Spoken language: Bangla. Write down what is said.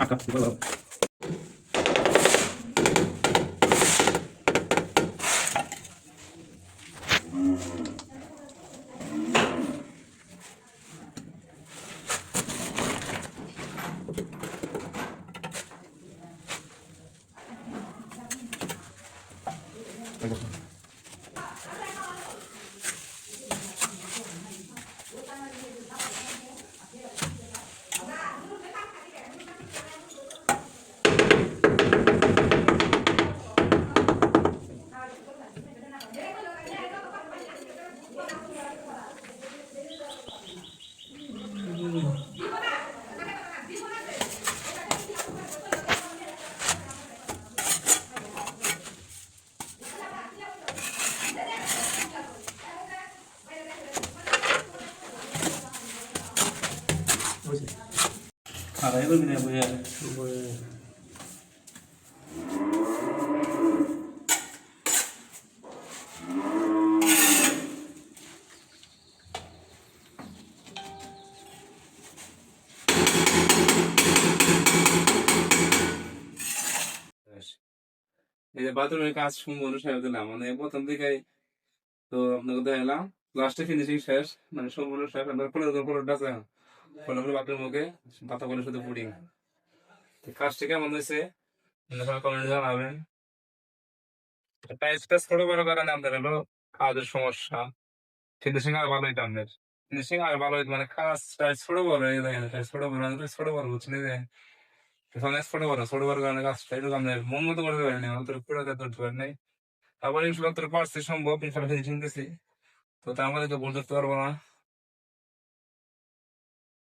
আকাশটি খারাই করবি না বুঝে এই যে বাথরুমের কাজ সম্পূর্ণ শেষ দিলাম মানে প্রথম দিকে তো আপনাকে দেখালাম লাস্টে ফিনিশিং শেষ মানে সম্পূর্ণ শেষ আপনার পনেরো পনেরোটা মুখে পাতা পুডিং। হয়েছে জানাবেন টাইস ছোট বড় কারণে আপনার হলো কাজের সমস্যা। ভালো হইতো আর ভালো হইতো মানে কাজ ছোট বড় দেখেন টাইস ছোট বড় মানে ছোট বড় ছোট বড় ছোট বড় কারণে আপনার মন মতো করতে পারেনি আমাদের পুরো কাজ করতে পারেন। নাই তারপরে ইনশাল্লাহ তোর পারছি, সম্ভব, ইনশাল্লাহ ফিনিশিং দিছি। তো তা আমাদেরকে করতে পারব না।